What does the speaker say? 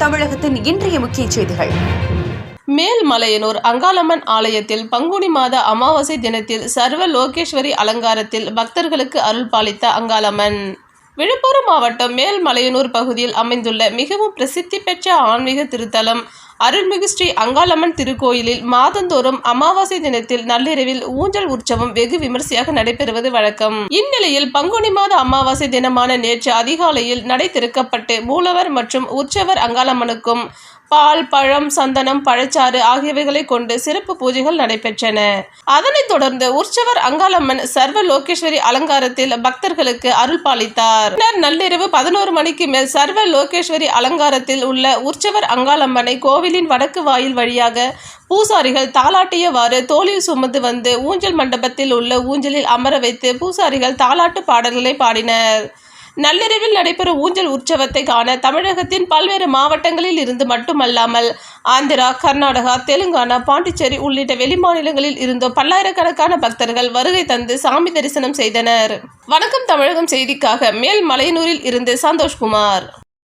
தமிழகத்தின் இன்றைய முக்கிய செய்திகள். மேல்மலையனூர் அங்காளம்மன் ஆலயத்தில் பங்குனி மாத அமாவாசை தினத்தில் சர்வ லோகேஸ்வரி அலங்காரத்தில் பக்தர்களுக்கு அருள் பாலித்த அங்காளம்மன். விழுப்புரம் மாவட்டம் மேல்மலையனூர் பகுதியில் அமைந்துள்ள மிகவும் பிரசித்தி பெற்ற ஆன்மீக திருத்தலம் அருள்மிகு ஸ்ரீ அங்காளம்மன் திருக்கோயிலில் மாதந்தோறும் அமாவாசை தினத்தில் நள்ளிரவில் ஊஞ்சல் உற்சவம் வெகு விமர்சையாக நடைபெறுவது வழக்கம். இந்நிலையில் பங்குனி மாத அமாவாசை தினமான நேற்று அதிகாலையில் நடை திறக்கப்பட்டு மூலவர் மற்றும் உற்சவர் அங்காளம்மனுக்கும் பால் பழம் சந்தனம் பழச்சாறு ஆகியவைகளை கொண்டு சிறப்பு பூஜைகள் நடைபெற்றன. அதனைத் தொடர்ந்து உற்சவர் அங்காளம்மன் சர்வ லோகேஸ்வரி அலங்காரத்தில் பக்தர்களுக்கு அருள் பாலித்தார். பின்னர் நள்ளிரவு பதினோரு மணிக்கு மேல் சர்வ லோகேஸ்வரி அலங்காரத்தில் உள்ள உற்சவர் அங்காளம்மனை கோவிலின் வடக்கு வாயில் வழியாக பூசாரிகள் தாளாட்டியவாறு தோளில் சுமந்து வந்து ஊஞ்சல் மண்டபத்தில் உள்ள ஊஞ்சலில் அமர வைத்து பூசாரிகள் தாலாட்டு பாடல்களை பாடினர். நள்ளிரவில் நடைபெறும் ஊஞ்சல் உற்சவத்தை காண தமிழகத்தின் பல்வேறு மாவட்டங்களில் இருந்து மட்டுமல்லாமல் ஆந்திரா கர்நாடகா தெலுங்கானா பாண்டிச்சேரி உள்ளிட்ட வெளிமாநிலங்களில் இருந்தோ பல்லாயிரக்கணக்கான பக்தர்கள் வருகை தந்து சாமி தரிசனம் செய்தனர். வணக்கம் தமிழகம் செய்திக்காக மேல் மலையனூரில் இருந்து சந்தோஷ்குமார்.